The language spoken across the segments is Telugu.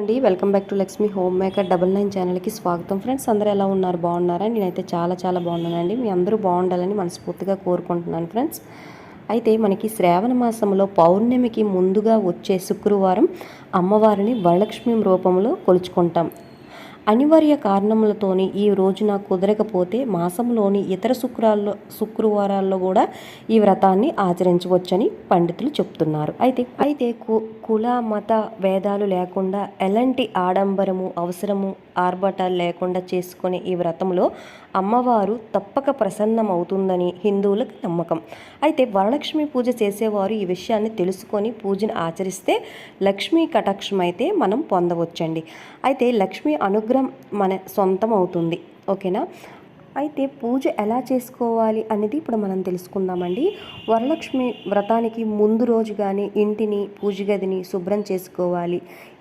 అండి. Welcome back to Lakshmi home maker double nine ఛానల్కి స్వాగతం. ఫ్రెండ్స్ అందరూ ఎలా ఉన్నారు? బాగున్నారా? నేనైతే చాలా చాలా బాగున్నానండి. మీ అందరూ బాగుండాలని మనస్ఫూర్తిగా కోరుకుంటున్నాను ఫ్రెండ్స్. అయితే మనకి శ్రావణ మాసంలో పౌర్ణమికి ముందుగా వచ్చే శుక్రవారం అమ్మవారిని వరలక్ష్మి రూపంలో కొలుచుకుంటాం. అనివార్య కారణములతోని ఈ రోజున కుదరకపోతే మాసంలోని ఇతర శుక్రాల్లో శుక్రవారాల్లో కూడా ఈ వ్రతాన్ని ఆచరించవచ్చని పండితులు చెప్తున్నారు. అయితే అయితే కు- కుల మత భేదాలు లేకుండా ఎలాంటి ఆడంబరము అవసరము ఆర్భటాలు లేకుండా చేసుకునే ఈ వ్రతంలో అమ్మవారు తప్పక ప్రసన్నమవుతుందని హిందువులకు నమ్మకం. అయితే వరలక్ష్మి పూజ చేసేవారు ఈ విషయాన్ని తెలుసుకొని పూజను ఆచరిస్తే లక్ష్మీ కటాక్షం అయితే మనం పొందవచ్చండి. అయితే లక్ష్మీ అనుగ్రహం మన సొంతం అవుతుంది. ఓకేనా? అయితే పూజ ఎలా చేసుకోవాలి అనేది ఇప్పుడు మనం తెలుసుకుందామండి. వరలక్ష్మి వ్రతానికి ముందు రోజు కానీ ఇంటిని పూజ గదిని శుభ్రం చేసుకోవాలి.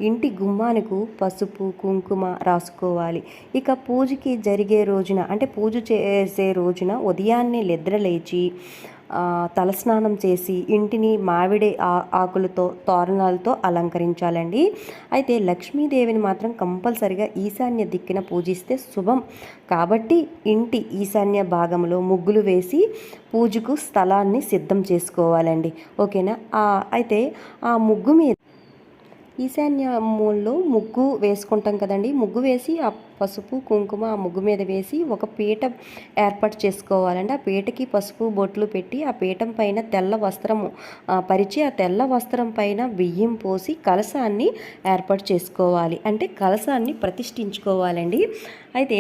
ఇంటి గుమ్మానికి పసుపు కుంకుమ రాసుకోవాలి. ఇక పూజకి జరిగే రోజున అంటే పూజ చేసే రోజున ఉదయాన్నే నిద్ర లేచి తలస్నానం చేసి ఇంటిని మామిడి ఆ- ఆకులతో తోరణాలతో అలంకరించాలండి. అయితే లక్ష్మీదేవిని మాత్రం కంపల్సరిగా ఈశాన్య దిక్కున పూజిస్తే శుభం. కాబట్టి ఇంటి ఈశాన్య భాగంలో ముగ్గులు వేసి పూజకు స్థలాన్ని సిద్ధం చేసుకోవాలండి. ఓకేనా? అయితే ఆ ముగ్గు మీద ఈశాన్య మూలలో ముగ్గు వేసుకుంటాం కదండి. ముగ్గు వేసి ఆ పసుపు కుంకుమ ఆ ముగ్గు మీద వేసి ఒక పీట ఏర్పాటు చేసుకోవాలండి. ఆ పీటకి పసుపు బొట్లు పెట్టి ఆ పీఠం పైన తెల్ల వస్త్రము పరిచి ఆ తెల్ల వస్త్రం పైన బియ్యం పోసి కలసాన్ని ఏర్పాటు చేసుకోవాలి. అంటే కలసాన్ని ప్రతిష్ఠించుకోవాలండి. అయితే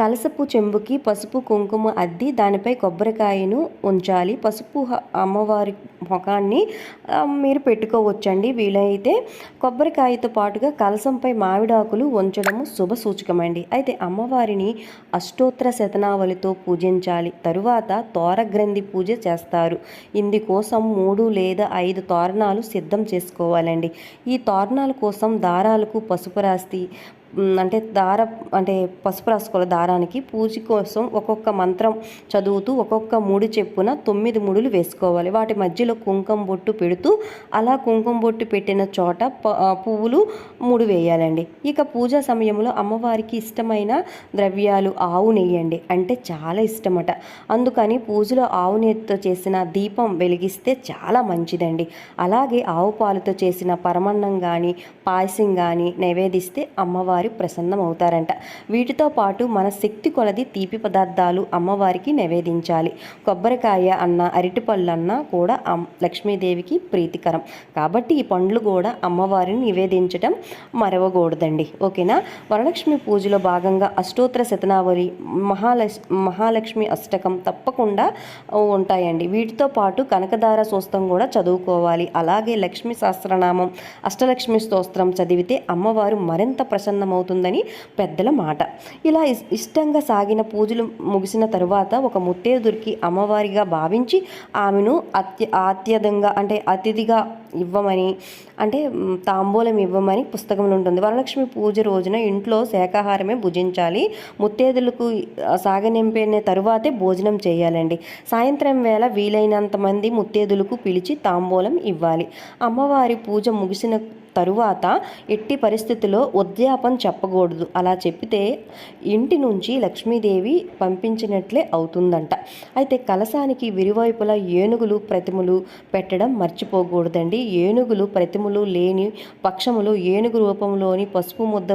కలసపు చెంబుకి పసుపు కుంకుమ అద్ది దానిపై కొబ్బరికాయను ఉంచాలి. పసుపు అమ్మవారి ముఖాన్ని మీరు పెట్టుకోవచ్చండి. వీలైతే కొబ్బరికాయతో పాటుగా కలసంపై మామిడాకులు ఉంచడము శుభ సూచకమండి. అయితే అమ్మవారిని అష్టోత్తర శతనావళితో పూజించాలి. తరువాత తోరగ్రంథి పూజ చేస్తారు. ఇందుకోసం మూడు లేదా ఐదు తోరణాలు సిద్ధం చేసుకోవాలండి. ఈ తోరణాల కోసం దారాలకు పసుపు రాసి అంటే దార అంటే పసుపు రాసుకోవాలి దారానికి. పూజ కోసం ఒక్కొక్క మంత్రం చదువుతూ ఒక్కొక్క ముడి చెప్పున తొమ్మిది ముడులు వేసుకోవాలి. వాటి మధ్యలో కుంకుమ బొట్టు పెడుతూ అలా కుంకుమ బొట్టు పెట్టిన చోట ప- పువ్వులు ముడి వేయాలండి. ఇక పూజా సమయంలో అమ్మవారికి ఇష్టమైన ద్రవ్యాలు ఆవు నెయ్యండి. అంటే చాలా ఇష్టమట. అందుకని పూజలో ఆవు నెయ్యితో చేసిన దీపం వెలిగిస్తే చాలా మంచిదండి. అలాగే ఆవు పాలతో చేసిన పరమన్నం కానీ పాయసం కానీ నైవేదిస్తే అమ్మవారి ప్రసన్నం అవుతారంట వీటితో పాటు మన శక్తి కొలది తీపి పదార్థాలు అమ్మవారికి నివేదించాలి. కొబ్బరికాయ అన్న అరటిపళ్ళు అన్న కూడా లక్ష్మీదేవికి ప్రీతికరం. కాబట్టి ఈ పండ్లు కూడా అమ్మవారిని నివేదించడం మరవకూడదండి. ఓకేనా? వరలక్ష్మి పూజలో భాగంగా అష్టోత్తర శతనావళి మహాలక్ష్మి మహాలక్ష్మి అష్టకం తప్పకుండా ఉంటాయండి. వీటితో పాటు కనకదార సూస్తం కూడా చదువుకోవాలి. అలాగే లక్ష్మీ సహస్రనామం అష్టలక్ష్మి స్తోత్రం చదివితే అమ్మవారు మరింత అవుతుందని పెద్దల మాట. ఇలా ఇస్- ఇష్టంగా సాగిన పూజలు ముగిసిన తరువాత ఒక ముత్తేదురికి అమ్మవారిగా భావించి ఆమెను అత్య అత్యధంగా అంటే అతిథిగా ఇవ్వమని అంటే తాంబూలం ఇవ్వమని పుస్తకంలో ఉంటుంది. వరలక్ష్మి పూజ రోజున ఇంట్లో శాకాహారమే భుజించాలి. ముత్తేదులకు సాగనింపిన తరువాతే భోజనం చేయాలండి. సాయంత్రం వేళ వీలైనంత మంది ముత్తేదులకు పిలిచి తాంబూలం ఇవ్వాలి. అమ్మవారి పూజ ముగిసిన తరువాత ఎట్టి పరిస్థితిలో ఉద్యాపన చెప్పకూడదు. అలా చెప్పితే ఇంటి నుంచి లక్ష్మీదేవి పంపించినట్లే అవుతుందంట. అయితే కలశానికి విరివైపులా ఏనుగులు ప్రతిమలు పెట్టడం మర్చిపోకూడదండి. ఏనుగులు ప్రతిమలు లేని పక్షములు ఏనుగు రూపంలోని పసుపు ముద్ద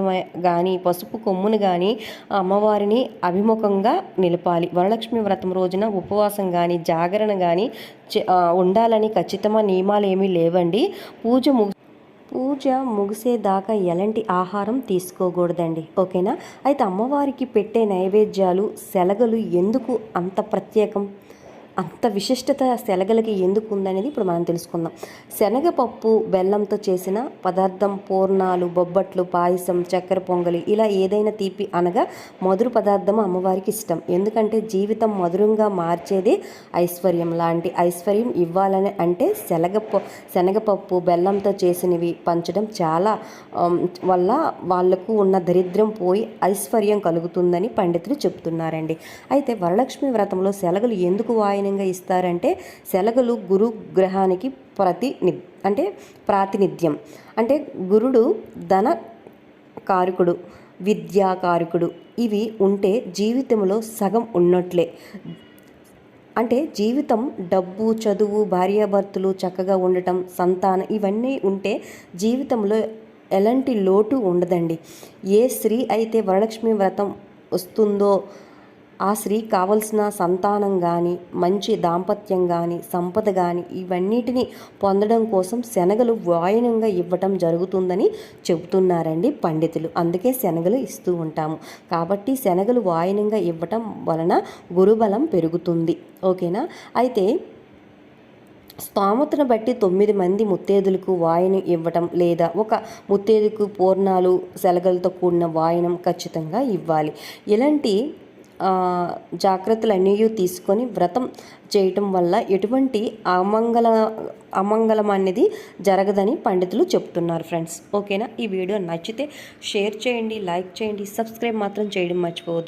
కానీ పసుపు కొమ్మును కానీ అమ్మవారిని అభిముఖంగా నిలపాలి. వరలక్ష్మి వ్రతం రోజున ఉపవాసం కానీ జాగరణ కానీ ఉండాలని ఖచ్చితమైన నియమాలు ఏమీ లేవండి. పూజ ము పూజ ముగిసేదాకా ఎలాంటి ఆహారం తీసుకోకూడదండి ఓకేనా? అయితే అమ్మవారికి పెట్టే నైవేద్యాలు శలగలు ఎందుకు అంత ప్రత్యేకం? అంత విశిష్టత శనగలకి ఎందుకు ఉందనేది ఇప్పుడు మనం తెలుసుకుందాం. శనగపప్పు బెల్లంతో చేసిన పదార్థం పూర్ణాలు బొబ్బట్లు పాయసం చక్కెర పొంగలి ఇలా ఏదైనా తీపి అనగా మధుర పదార్థం అమ్మవారికి ఇష్టం. ఎందుకంటే జీవితం మధురంగా మార్చేదే ఐశ్వర్యం. లాంటి ఐశ్వర్యం ఇవ్వాలని అంటే శనగప శనగపప్పు బెల్లంతో చేసినవి పంచడం చాలా వల్ల వాళ్ళకు ఉన్న దరిద్రం పోయి ఐశ్వర్యం కలుగుతుందని పండితులు చెప్తున్నారండి. అయితే వరలక్ష్మి వ్రతంలో శనగలు ఎందుకు వాయిన ప్రాధాన్యంగా ఇస్తారంటే శలగలు గురు గ్రహానికి ప్రతి అంటే ప్రాతినిధ్యం. అంటే గురుడు ధన కారకుడు విద్యాకారకుడు ఇవి ఉంటే జీవితంలో సగం ఉన్నట్లే. అంటే జీవితం డబ్బు చదువు భార్యాభర్తలు చక్కగా ఉండటం సంతానం ఇవన్నీ ఉంటే జీవితంలో ఎలాంటి లోటు ఉండదండి. ఏ స్త్రీ అయితే వరలక్ష్మి వ్రతం వస్తుందో ఆ స్త్రీ కావలసిన సంతానం కానీ మంచి దాంపత్యం కానీ సంపద కానీ ఇవన్నిటిని పొందడం కోసం శనగలు వాయనంగా ఇవ్వటం జరుగుతుందని చెబుతున్నారండి పండితులు. అందుకే శనగలు ఇస్తూ ఉంటాము. కాబట్టి శనగలు వాయనంగా ఇవ్వటం వలన గురుబలం పెరుగుతుంది. ఓకేనా? అయితే స్తోమతను బట్టి తొమ్మిది మంది ముత్తేదులకు వాయనం ఇవ్వటం లేదా ఒక ముత్తేదుకు పూర్ణాలు శలగలతో కూడిన వాయనం ఖచ్చితంగా ఇవ్వాలి. ఇలాంటి జాగ్రత్తలన్నీ తీసుకొని వ్రతం చేయటం వల్ల ఎటువంటి అమంగళ అమంగళం అనేది జరగదని పండితులు చెప్తున్నారు ఫ్రెండ్స్. ఓకేనా? ఈ వీడియో నచ్చితే షేర్ చేయండి లైక్ చేయండి సబ్స్క్రైబ్ మాత్రం చేయడం మర్చిపోవద్దు.